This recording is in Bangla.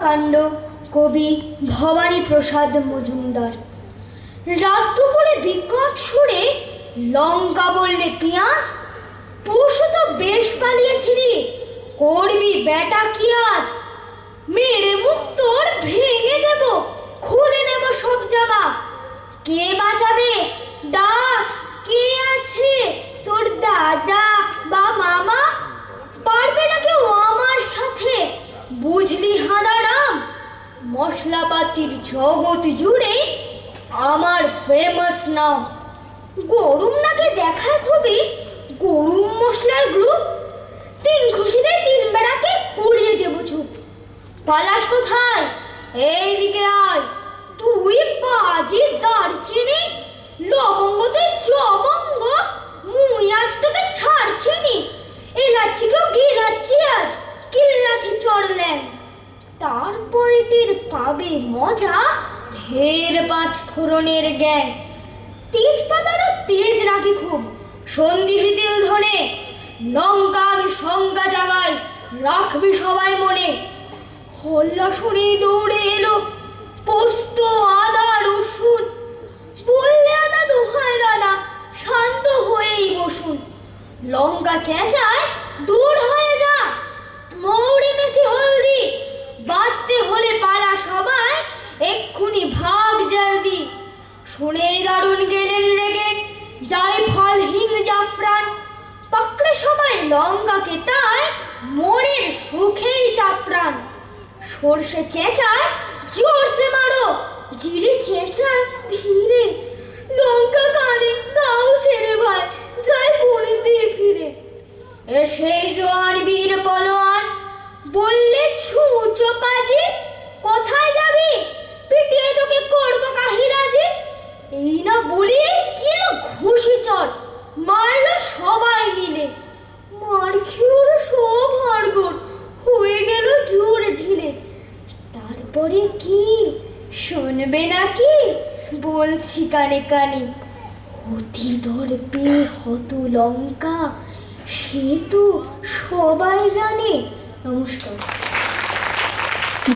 কাণ্ড কবি ভবানী প্রসাদ মজুমদার। রাত দুপুরে বিকট সুরে লঙ্কা বললে পেঁয়াজ পরশু তো বেশ পালিয়েছিলি করবি বেটা কি আজ? মেরে মুখ তোর ভেঙে দেব, খুলে নেব সব জামা। কে বাঁচাবে? ডাক, কে আছে? তোর দাদা বা মামা? পারবে না কেউ আমার সাথে? বুঝলি হাঁদারাম মশলাপাতির জগৎ জুড়ে আমার ফেমাস নাম। গরম নাকে দেখায় খুবই গরম মশলার গ্রুপ। তিন খুশিতে তিন বেড়াকে পুড়িয়ে দেব চুপ। পালাস কোথায়? এইদিকে আয়। পাবে মজা? ঢের পাঁচ ফোড়নের গ্যাং তেজপাতারও তেজ রাখি খুব। সন্ধি শীতল ধনে। লঙ্কা আমি শঙ্কা জাগাই, রাখবি সবাই মনে। হল্লা শুনে দৌড়ে এলো পোস্ত, আদা, রসুন। বললে আদা দোহায় দাদা, শান্ত হয়েই বসুন। লঙ্কা চেঁচায় দূর হয়ে যা। মৌরি মেথি হলদি শুনেই দারুণ গেলেন রেগে। যাই ফল হিং জাফরান, পাকড়ে সবাই লঙ্কাকে তাই মনের সুখেই চাপরান সর্ষে চেঁচায়, জোরসে মারো জিরে চেঁচায় ধীরে। লঙ্কা কাঁদে দাও ছেড়ে ভাই, যাই বনিতে ফিরে। সেই জোয়ান বীর পলোয়ান বললে ছুঁচো পাজি, কোথায় যাবি? শুনবে নাকি? বলছি কানে কানে। অতি দর্পে হত লঙ্কা সে তো সবাই জানে। নমস্কার।